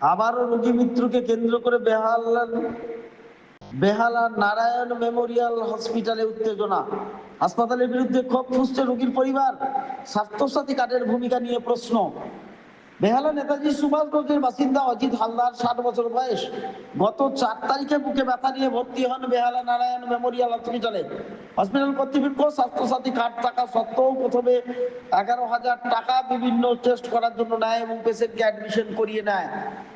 আবারও রোগী মৃত্যুকে কেন্দ্র করে বেহাল বেহালা নারায়ণ মেমোরিয়াল হসপিটালে উত্তেজনা। হাসপাতালের বিরুদ্ধে ক্ষোভ ফুসছে রোগীর পরিবার। স্বাস্থ্যসাথী কার্ডের ভূমিকা নিয়ে প্রশ্ন। বেহালা নেতাজি সুভাষগঞ্জের বাসিন্দা অজিত হালদার, ষাট বছর বয়স। গত চার তারিখে বুকে ব্যথা নিয়ে ভর্তি হন বেহালা নারায়ণ মেমোরিয়াল হসপিটালে। হসপিটাল কর্তৃপক্ষ স্বাস্থ্যসাথী কার্ড থাকা সত্ত্বেও প্রথমে এগারো হাজার টাকা বিভিন্ন টেস্ট করার জন্য নেয় এবং পেশেন্টকে অ্যাডমিশন করিয়ে নেয়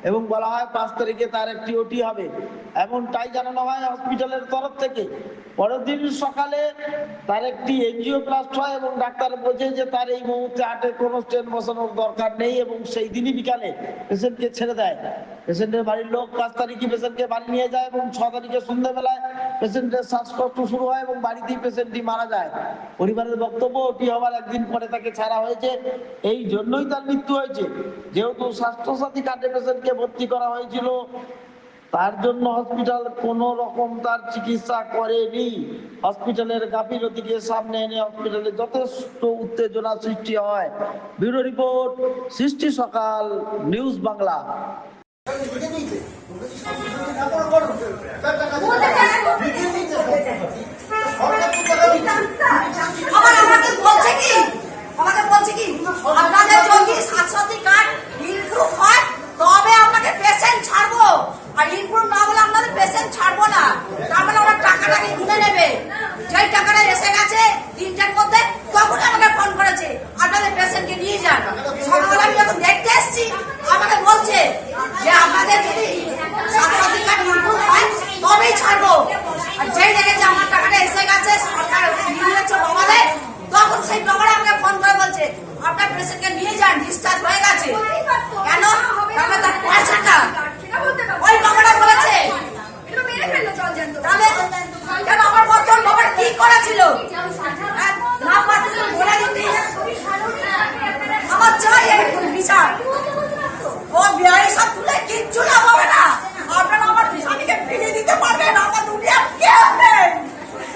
এবং বলা হয় পাঁচ তারিখে তার একটি ওটি হবে। এমন এমনটাই জানানো হয় হসপিটালের তরফ থেকে। পরের দিন সকালে তার একটি এনজিও প্লাস্ট হয় এবং ডাক্তার বোঝে যে তার এই মুহূর্তে হার্টে কোনো স্টেন বসানোর দরকার নেই এবং সেই দিনই বিকালে পেশেন্টকে ছেড়ে দেয়। পেশেন্টের বাড়ির লোক পাঁচ তারিখে পেশেন্টকে বাড়ি নিয়ে যায় এবং ছ তারিখে সন্ধ্যাবেলায় পেশেন্টের শ্বাসকষ্ট শুরু হয় এবং বাড়িতেই পেশেন্টটি মারা যায়। পরিবারের বক্তব্য ওটি হওয়ার একদিন পরে তাকে ছাড়া হয়েছে। এই জন্যই তার মৃত্যু হয়েছে। যেহেতু স্বাস্থ্যসাথী কার্ডে পেশেন্টকে ভর্তি করা হয়েছিল তার জন্য হসপিটাল কোন রকম তার চিকিৎসা করেনি। হসপিটালের গাফিলতিকে সামনে এনে হসপিটালে যথেষ্ট উত্তেজনা সৃষ্টি হয়। ব্যুরো রিপোর্ট, সৃষ্টি সকাল, নিউজ বাংলা আবার আমাকে বলছে কি আমাকে বলছে কি আপনাদের যদি স্বাস্থ্যসাথী কার্ড ইনপ্রুভ হয় তবে আপনাকে পেশেন্ট ছাড়বো আর ইনপ্রুভ না হলে আপনাদের পেশেন্ট ছাড়বো না তার মানে ওরা টাকাটাকে গুনে নেবে যেই টাকাটা এসে গেছে তিনটার মধ্যে তখন আমাকে ফোন করেছে আপনাদের পেশেন্টকে নিয়ে যান সকালবেলা আমি যখন দেখতে এসেছি আমাকে বলছে যে আপনাদের যদি স্বাস্থ্যসাথী কার্ড ইনপ্রুভ হয় তবেই ছাড়বো আর যেই দেখেছে আমার টাকাটা এসে গেছে সরকার নিয়েছে বাবারে তখন সেই বাবারা আমাকে ফোন করে বলছে আপনার পেশেন্টকে নিয়ে যান ডিসচার্জ হয়ে গেছে কেন কারণ তার পয়সাটা ওই বাবারা বলেছে তাহলে কেন আমার বর্তমান বাবার কি করেছিল হ্যাঁ, না পারলে বলে দিতি আমার চাই একটু বিচার ও বিয়ে সব তুলে কিচ্ছু না হবে না আপনারা আমার স্বামীকে ফিরিয়ে দিতে পারবেন আমার দুনিয়া কে হবে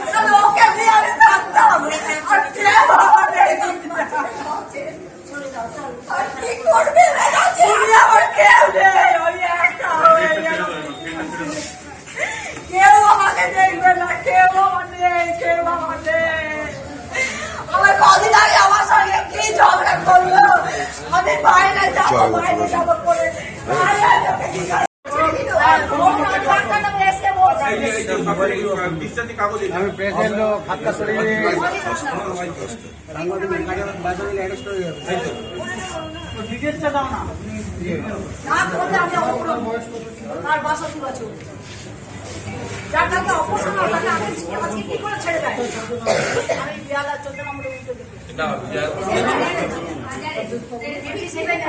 তাহলে ওকে বিয়ে আমি থাকতাম আর কে হবে আর কি করবে রে তুমি আমার কেউ নেই ওই একটা হয়ে গেল কেউ আমাকে দেখবে না কেউ আমার নেই কেউ আমার নেই আমার কদিন আগে আমার সঙ্গে কি ঝগড়া করল আমি বাইরে যাব বাইরে যাব করে বাইরে যাবে কি করে? আর ও ডাক্তারটা এসে বলছে, আমি প্রেসিডেন্ট হাতটা সরিয়ে সাংবাদিক বাজারে অ্যারেস্ট হয়ে যাবে ডিটেলসটা দাও না না করলে আমি অপরাধ আর বাষট্টি বছর যার কাছে অপরাধ না তাকে আমি কি করে ছেড়ে দেয়। আমি বিয়ালা চোদ্দ নম্বরে উল্টো দিকে এমনি সেভেন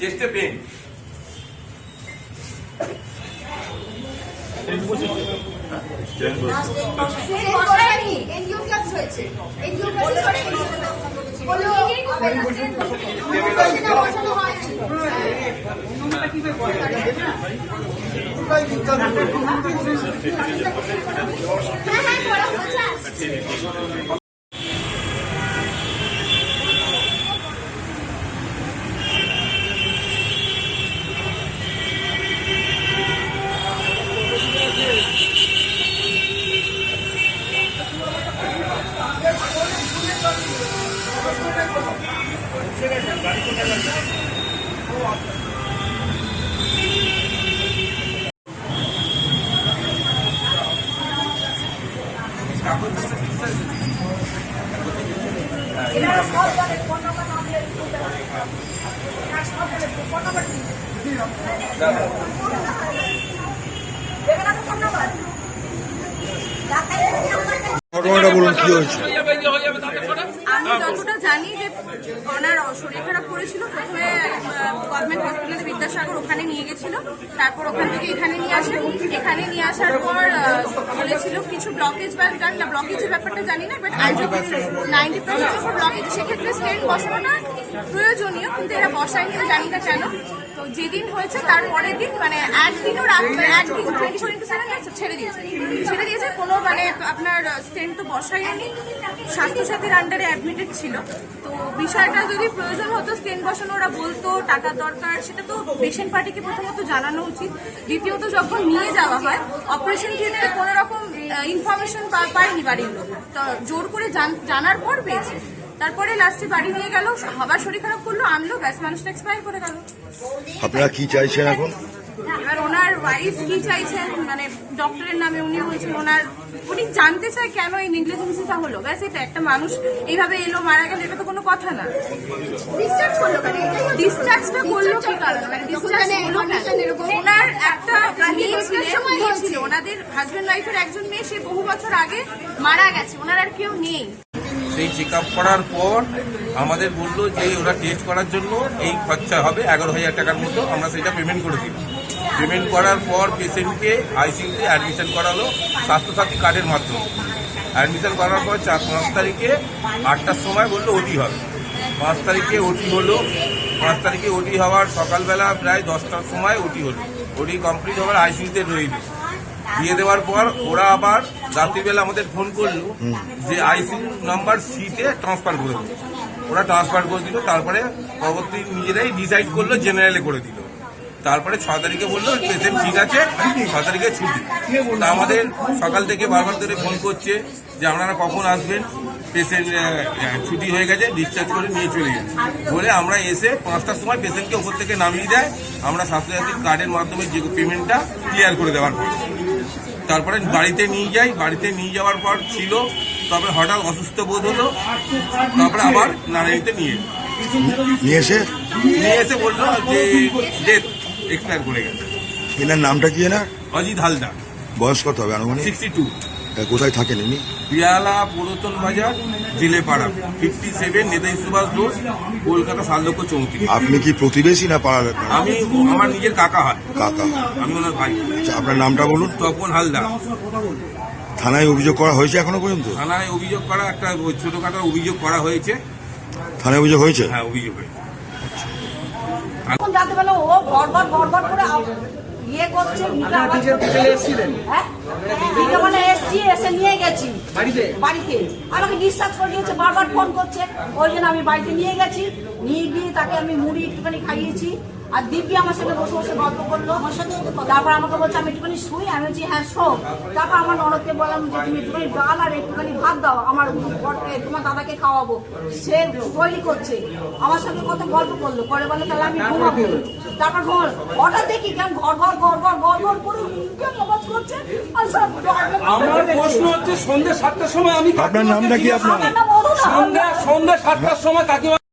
চেষ্টা পেন এনজিও ক্লাস হয়েছে এনজিও ক্লাস করে বলো বসানো হয়নি হ্যাঁ হ্যাঁ করা হচ্ছে এরা সব জানে ফোন নাম্বার না দিলে তুলতে পারে না। এরা সব জানে ফোন নাম্বার কি? দেবে না তো ফোন নাম্বার? ডাক্তারের ফোন নাম্বারটা আমি যতটা জানি যে ওনার শরীর খারাপ করেছিল গভর্নমেন্ট হসপিটালে বিদ্যাসাগর ওখানে নিয়ে গেছিল, তারপর ওখান থেকে এখানে নিয়ে আসে। এখানে নিয়ে আসার পর বলেছিল কিছু ব্লকেজ বা ব্লকেজের ব্যাপারটা জানি না বাট নাইনটি ব্লকেজ সেক্ষেত্রে স্টেন্ট বসানোটা প্রয়োজনীয়, কিন্তু এরা বসায়নি জানি না কেন। যেদিন হয়েছে, তার পরের দিন মানে একদিনও রাত একদিন টোয়েন্টি ফোর ইন্টু সেভেন ছেড়ে দিয়েছে। ছেড়ে দিয়েছে, কোনো মানে আপনার স্টেন্ট তো বসায়নি। স্বাস্থ্যসাথীর আন্ডারে অ্যাডমিটেড ছিল। তো বিষয়টা যদি প্রয়োজন হতো স্টেন্ট বসানো, ওরা বলতো, টাকা দরকার, সেটা তো পেশেন্ট পার্টিকে প্রথমত জানানো উচিত। দ্বিতীয়ত, যখন নিয়ে যাওয়া হয় অপারেশন থিয়েটারে কোনো রকম ইনফরমেশন পায়নি বাড়ির লোক। জোর করে জান- জানার পর পেয়েছে। তারপরে লাস্টে বাড়ি নিয়ে গেল আবার শরীর খারাপ করল আনলো ব্যাস মানুষটা এক্সপায়ার করে গেল। আপনারা কি চাইছেন এখন? এবার ওনার ওয়াইফ কি চাইছেন? মানে ডক্টরের নামে উনি বলছেন ওনার উনি জানতে চায় কেন এই নেগলিজেন্সিটা হলো। ব্যাস এটা একটা মানুষ এইভাবে এলো মারা গেল এটা তো কোনো কথা না। ডিসচার্জ করল কেন? ডিসচার্জটা করল কি কারণে? মানে ডিসচার্জ হলো কেন? ওনার একটা মেয়ে ছিল ওনাদের হাজবেন্ড ওয়াইফের একজন মেয়ে সে বহু বছর আগে মারা গেছে ওনার আর কেউ নেই। সেই চেক করার পর আমাদের বলল যে ওরা টেস্ট করার জন্য এই খরচা হবে এগারো হাজার টাকার মতো, আমরা সেটা পেমেন্ট করে দিই পেমেন্ট করার পর পেশেন্টকে আইসিইউতে অ্যাডমিশন করালো স্বাস্থ্যসাথী কার্ডের মাধ্যমে। অ্যাডমিশন করার পর চার, পাঁচ তারিখে আটটার সময় বলল ওটি হবে। পাঁচ তারিখে ওটি হলো। পাঁচ তারিখে ওটি হওয়ার সকালবেলা প্রায় দশটার সময় ওটি হলো। ওটি কমপ্লিট হওয়ার আইসিইউতে রইল। দিয়ে দেওয়ার পর ওরা আবার রাত্রিবেলা আমাদের ফোন করল যে আইসিইউ নাম্বার সিতে ট্রান্সফার করে দিল। ওরা ট্রান্সফার করে দিল, তারপরে পরবর্তী নিজেরাই ডিসাইড করল জেনারেলে করে দিল। তারপরে ছ তারিখে বলল পেশেন্ট ঠিক আছে, ছ তারিখে ছুটি। তা আমাদের সকাল থেকে বারবার ধরে ফোন করছে যে আপনারা কখন আসবেন? পেশেন্ট ছুটি হয়ে গেছে ডিসচার্জ করে নিয়ে চলে গেছে। বলে আমরা এসে পাঁচটার সময় পেশেন্টকে ওপর থেকে নামিয়ে দেয়। আমরা স্বাস্থ্যসাথী কার্ডের মাধ্যমে যে পেমেন্টটা ক্লিয়ার করে দেওয়ার পর। তারপরে বাড়িতে নিয়ে যাই। বাড়িতে নিয়ে যাওয়ার পর ছিল তবে হঠাৎ অসুস্থ বোধ হলো। তারপরে আবার নারায়ণীতে নিয়ে। নিয়ে এসে? নিয়ে এসে বলল যে ডেথ এক্সপায়ার করে গেছে। এনার নামটা কি এনার? অজিত হালদার। বয়স কত হবে আনুমানিক? Sixty two. কোথায় থাকেন ইনি? পিয়ালা পুরাতন বাজার Jilepara. Fifty seven Netaji Subhash road Kolkata সালদক্ষ চৌকি। আপনি কি প্রতিবেশী না পাড়ার আমি আমার নিজের কাকা হয়। কাকা আমি ওনার ভাই। আচ্ছা, আপনার নামটা বলুন। তপন হালদার। থানায় অভিযোগ করা হয়েছে এখনও পর্যন্ত? থানায় অভিযোগ করা একটা ছোটখাটো অভিযোগ করা হয়েছে। থানায় অভিযোগ হয়েছে? হ্যাঁ অভিযোগ হয়েছে। এখন ও করে ইয়ে করছে হ্যাঁ? মানে এসছি এসে নিয়ে গেছি। বাড়িতে? বাড়িতে। আমাকে ডিসচার্জ করে দিয়েছে বারবার ফোন করছে। ওই জন্য আমি বাড়িতে নিয়ে গেছি। নিয়ে গিয়ে তাকে আমি মুড়ি একটুখানি খাইয়েছি। আর দিব্যি আমার সাথে বসে বসে গল্প করল। আমার সাথে তারপর আমাকে বলছে আমি একটুখানি শুই। আমি বলছি হ্যাঁ শো। তারপর আমার ননদকে বললাম যে তুমি একটুখানি ডাল আর একটুখানি ভাত দাও। আমার তোমার দাদাকে খাওয়াবো। সে তৈরি করছে। আমার সঙ্গে কত গল্প করল। পরে বলে তাহলে আমি ঘুমাবো। তারপর ঘর হঠাৎ দেখি কেন ঘর ঘর ঘর ঘর ঘর ঘর করে কেন আওয়াজ করছে আর সব আমার প্রশ্ন হচ্ছে সন্ধ্যা সাতটার সময় আমি আপনার নামটা কি আপনার। সন্ধ্যা সন্ধ্যা সাতটার সময় কাকিমা